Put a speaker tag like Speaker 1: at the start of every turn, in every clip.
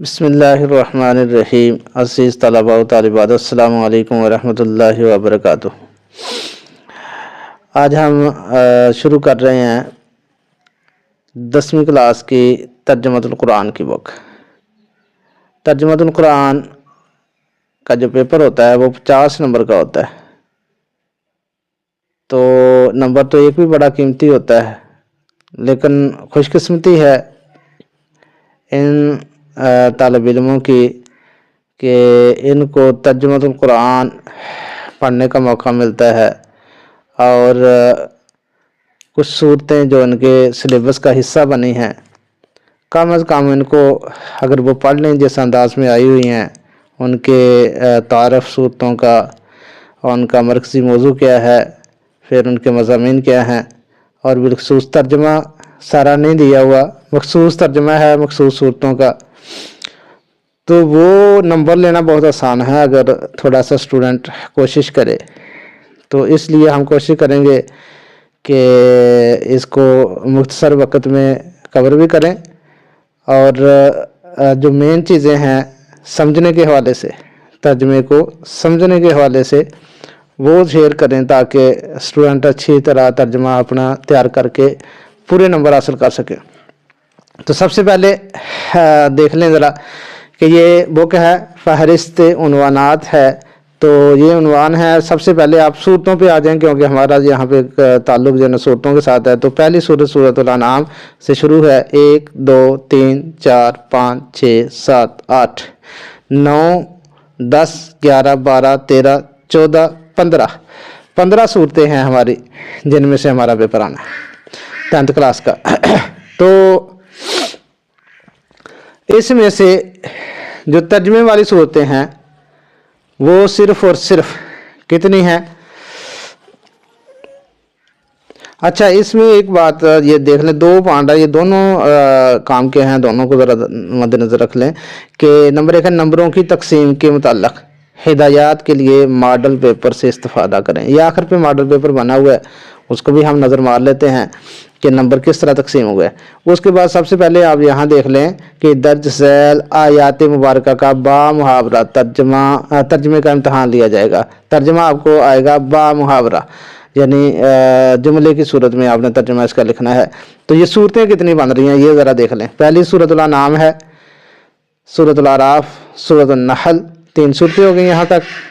Speaker 1: بسم اللہ الرحمن الرحیم. عزیز طلباء و طالبات، السلام علیکم ورحمۃ اللہ وبرکاتہ. آج ہم شروع کر رہے ہیں دسویں کلاس کی ترجمۃ القرآن کی بک ترجمۃ القرآن کا جو پیپر ہوتا ہے، وہ پچاس نمبر کا ہوتا ہے. تو نمبر تو ایک بھی بڑا قیمتی ہوتا ہے، لیکن خوش قسمتی ہے ان طالب علموں کی کہ ان کو ترجمۃ القرآن پڑھنے کا موقع ملتا ہے اور کچھ صورتیں جو ان کے سلیبس کا حصہ بنی ہیں۔ کم از کم ان کو اگر وہ پڑھ لیں جس انداز میں آئی ہوئی ہیں، ان کے تعارف صورتوں کا اور ان کا مرکزی موضوع کیا ہے، پھر ان کے مضامین کیا ہیں۔ اور بالخصوص ترجمہ سارا نہیں دیا ہوا، مخصوص ترجمہ ہے، مخصوص صورتوں کا۔ تو وہ نمبر لینا بہت آسان ہے اگر تھوڑا سا اسٹوڈنٹ کوشش کرے۔ تو اس لیے ہم کوشش کریں گے کہ اس کو مختصر وقت میں کور بھی کریں اور جو مین چیزیں ہیں سمجھنے کے حوالے سے، ترجمے کو سمجھنے کے حوالے سے وہ شیئر کریں تاکہ اسٹوڈنٹ اچھی طرح ترجمہ اپنا تیار کر کے پورے نمبر حاصل کر سکیں تو سب سے پہلے دیکھ لیں ذرا کہ یہ بک ہے، فہرست عنوانات ہے۔ تو یہ عنوان ہے، سب سے پہلے آپ صورتوں پہ آ جائیں کیونکہ ہمارا یہاں پہ تعلق جو ہے نا صورتوں کے ساتھ ہے۔ تو پہلی صورت صورت الانعام سے شروع ہے۔ ایک، دو، تین، چار، پانچ، چھ، سات، آٹھ، نو، دس، گیارہ، بارہ، تیرہ، چودہ، پندرہ۔ پندرہ صورتیں ہیں ہماری، جن میں سے ہمارا پیپر آنا ہے، ٹینتھ کلاس کا۔ تو اس میں سے جو ترجمے والی صورتیں ہیں، وہ صرف اور صرف کتنی ہیں؟ اچھا اس میں ایک بات یہ دیکھ لیں، دو پانڈا یہ دونوں کام کے ہیں، دونوں کو ذرا مد نظر رکھ لیں کہ نمبر ایک ہے، نمبروں کی تقسیم کے متعلق ہدایات کے لیے ماڈل پیپر سے استفادہ کریں۔ یہ آخر پہ ماڈل پیپر بنا ہوا ہے، اس کو بھی ہم نظر مار لیتے ہیں۔ کہ نمبر کس طرح تقسیم ہوئے ہیں اس کے بعد سب سے پہلے آپ یہاں دیکھ لیں کہ درج ذیل آیات مبارکہ کا با محاورہ ترجمہ، ترجمے کا امتحان لیا جائے گا۔ ترجمہ آپ کو آئے گا با محاورہ۔ یعنی جملے کی صورت میں آپ نے ترجمہ اس کا لکھنا ہے۔ تو یہ صورتیں کتنی بن رہی ہیں یہ ذرا دیکھ لیں۔ پہلی صورت اللہ نام ہے، صورت العراف، صورت النحل۔ تین صورتیں ہو گئی یہاں تک۔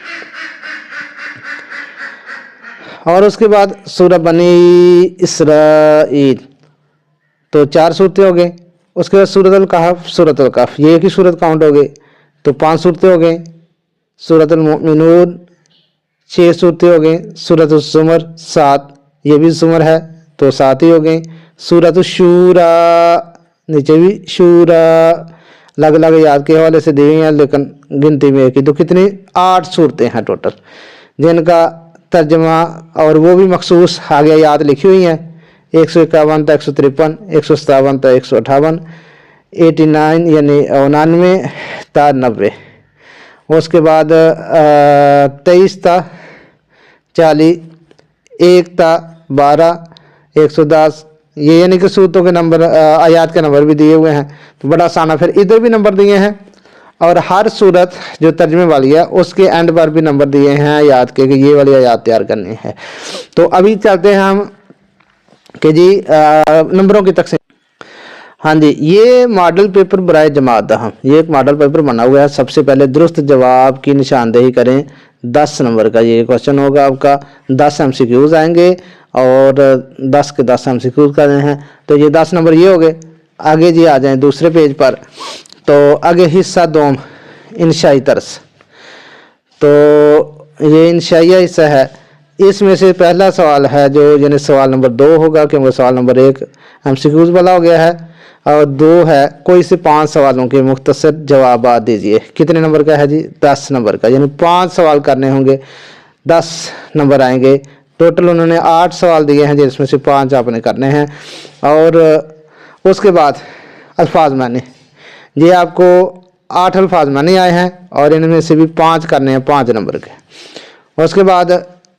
Speaker 1: اور اس کے بعد سورہ بنی اسرائیل۔ تو چار صورتیں ہو گئیں۔ اس کے بعد سورت القحف سورت القحف، یہ ایک ہی صورت کاؤنٹ ہو گئی تو پانچ صورتیں ہو گئیں۔ سورت المؤمنون، چھ صورتیں ہو گئیں۔ سورت الزمر، سات۔ یہ بھی زمر ہے، تو سات ہی ہو گئیں۔ سورت الشورا، نیچے بھی شورا۔ الگ الگ یاد کے حوالے سے دی ہوئی ہیں لیکن گنتی میں ایک ہی تو کتنی؟ آٹھ صورتیں ہیں ٹوٹل۔ جن کا ترجمہ اور وہ بھی مخصوص آگے یاد لکھی ہوئی ہیں۔ ایک سو اکاون تا ایک سو ترپن، ایک سو ستاون تا ایک سو اٹھاون، ایٹی نائن یعنی انانوے تا نوے۔ اس کے بعد تیئیس تا چالی ایک تا بارہ، ایک سو دس۔ یہ یعنی کہ صورتوں کے نمبر آیات کے نمبر بھی دیے ہوئے ہیں۔ تو بڑا آسان ہے پھر ادھر بھی نمبر دیے ہیں۔ اور ہر صورت جو ترجمے والی ہے، اس کے اینڈ پر بھی نمبر دیے ہیں آیات کے کہ یہ والی آیات تیار کرنی ہے۔ تو ابھی چلتے ہیں ہم کہ جی نمبروں کی تقسیم۔ ہاں جی یہ ماڈل پیپر برائے جماعت ہم۔ یہ ایک ماڈل پیپر بنا ہوا ہے۔ سب سے پہلے درست جواب کی نشاندہی کریں۔ دس نمبر کا یہ کوشچن ہوگا آپ کا۔ دس ایم سی کیوز آئیں گے اور دس کے دس ایم سی کیوز کرنے ہیں۔ تو یہ دس نمبر یہ ہو گئے۔ آگے جی آ جائیں دوسرے پیج پر۔ تو آگے حصہ دوم، انشائی طرز۔ تو یہ انشائیہ حصہ ہے۔ اس میں سے پہلا سوال ہے جو یعنی سوال نمبر دو ہوگا کیونکہ سوال نمبر ایک ایم سی کیوز والا ہو گیا ہے۔ اور دو ہے، کوئی سے پانچ سوالوں کے مختصر جوابات دیجیے۔ کتنے نمبر کا ہے جی؟ دس نمبر کا۔ یعنی پانچ سوال کرنے ہوں گے، دس نمبر آئیں گے۔ ٹوٹل انہوں نے آٹھ سوال دیے ہیں، جس میں سے پانچ آپ نے کرنے ہیں۔ اور اس کے بعد الفاظ معنی یہ آپ کو آٹھ الفاظ میں نہیں آئے ہیں اور ان میں سے بھی پانچ کرنے ہیں، پانچ نمبر کے۔ اس کے بعد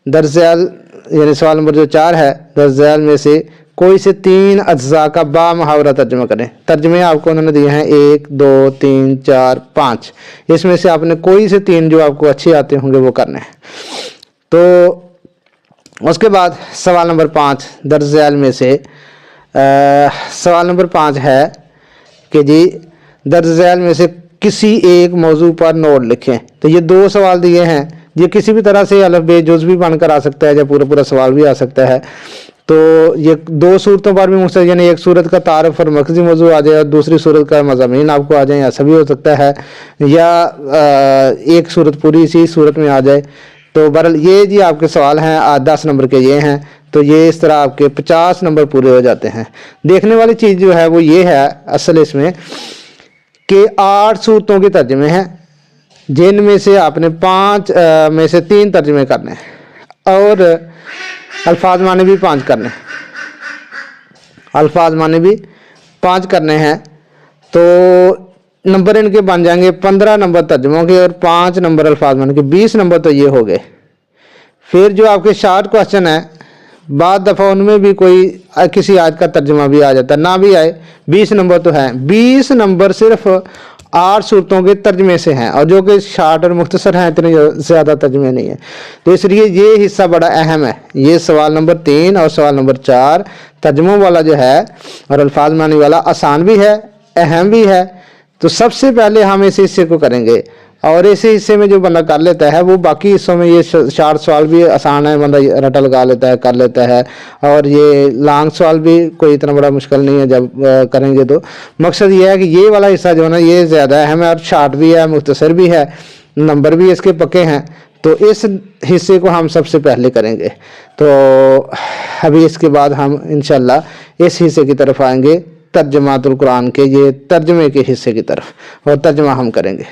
Speaker 1: درزیل ذیل یعنی سوال نمبر جو چار ہے درزیل ذیل میں سے کوئی سے تین اجزاء کا با محاورہ ترجمہ کریں۔ ترجمے آپ کو انہوں نے دیے ہیں، ایک، دو، تین، چار، پانچ۔ اس میں سے آپ نے کوئی سے تین جو آپ کو اچھے آتے ہوں گے وہ کرنے ہیں۔ تو اس کے بعد سوال نمبر پانچ درزیل ذیل میں سے سوال نمبر پانچ ہے کہ جی درج ذیل میں سے کسی ایک موضوع پر نوٹ لکھیں۔ تو یہ دو سوال دیئے ہیں۔ یہ کسی بھی طرح سے الف بے جز بھی بن کر آ سکتا ہے یا پورا پورا سوال بھی آ سکتا ہے۔ تو یہ دو صورتوں پر بھی مختلف یعنی ایک صورت کا تعارف اور مرکزی موضوع آ جائے اور دوسری صورت کا مضامین آپ کو آ جائیں، ایسا بھی ہو سکتا ہے۔ یا ایک صورت پوری اسی صورت میں آ جائے۔ تو برحال یہ جی آپ کے سوال ہیں دس نمبر کے یہ ہیں۔ تو یہ اس طرح آپ کے پچاس نمبر پورے ہو جاتے ہیں۔ دیکھنے والی چیز جو ہے وہ یہ ہے، اصل اس میں کے آٹھ صورتوں کے ترجمے ہیں، جن میں سے آپ نے پانچ میں سے تین ترجمے کرنے ہیں، اور الفاظ معنی بھی پانچ کرنے الفاظ معنی بھی پانچ کرنے ہیں۔ تو نمبر ان کے بن جائیں گے پندرہ نمبر ترجموں کے، اور پانچ نمبر الفاظ معنی کے، بیس نمبر تو یہ ہو گئے۔ پھر جو آپ کے شارٹ کوشچن ہیں بعض دفعہ ان میں بھی کوئی کسی آیت کا ترجمہ بھی آ جاتا ہے۔ نہ بھی آئے، بیس نمبر تو ہے بیس نمبر صرف آٹھ صورتوں کے ترجمے سے ہیں اور جو کہ شارٹ اور مختصر ہیں، اتنے زیادہ ترجمے نہیں ہیں۔ تو اس لیے یہ حصہ بڑا اہم ہے۔ یہ سوال نمبر تین اور سوال نمبر چار ترجموں والا جو ہے اور الفاظ معنی والا آسان بھی ہے، اہم بھی ہے۔ تو سب سے پہلے ہم اس حصے کو کریں گے۔ اور اسی حصے میں جو بندہ کر لیتا ہے، وہ باقی حصوں میں یہ شارٹ سوال بھی آسان ہے، بندہ رٹا لگا لیتا ہے، کر لیتا ہے اور یہ لانگ سوال بھی کوئی اتنا بڑا مشکل نہیں ہے جب کریں گے تو۔ مقصد یہ ہے کہ یہ والا حصہ جو ہے نا، یہ زیادہ اہم ہے اور شارٹ بھی ہے، مختصر بھی ہے، نمبر بھی اس کے پکے ہیں۔ تو اس حصے کو ہم سب سے پہلے کریں گے۔ تو ابھی اس کے بعد ہم انشاءاللہ اس حصے کی طرف آئیں گے، ترجمات القرآن کے، یہ ترجمے کے حصے کی طرف، اور ترجمہ ہم کریں گے۔